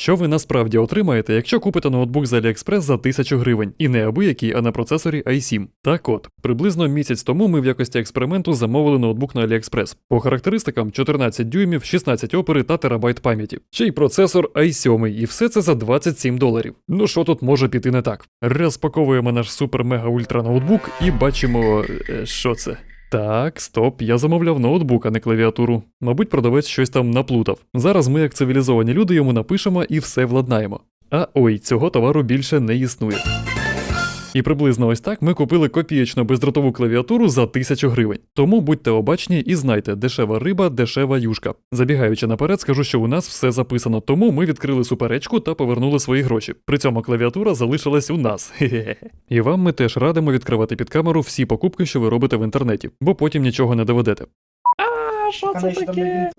Що ви насправді отримаєте, якщо купите ноутбук з AliExpress за 1000 гривень, і не абиякий, а на процесорі i7. Так от, приблизно місяць тому ми в якості експерименту замовили ноутбук на AliExpress. По характеристикам 14 дюймів, 16 опери та терабайт пам'яті. Ще й процесор i7, і все це за 27 доларів. Ну що тут може піти не так? Розпаковуємо наш супер мега ультра ноутбук і бачимо, е, що це. Так, стоп, я замовляв ноутбук, а не клавіатуру. Мабуть, продавець щось там наплутав. Зараз ми, як цивілізовані люди, йому напишемо і все владнаємо. А ой, цього товару більше не існує. І приблизно ось так ми купили копієчну бездротову клавіатуру за 1000 гривень. Тому будьте обачні і знайте, дешева риба, дешева юшка. Забігаючи наперед, скажу, що у нас все записано, тому ми відкрили суперечку та повернули свої гроші. При цьому клавіатура залишилась у нас. І вам ми теж радимо відкривати під камеру всі покупки, що ви робите в інтернеті, бо потім нічого не доведете. А, що це таке?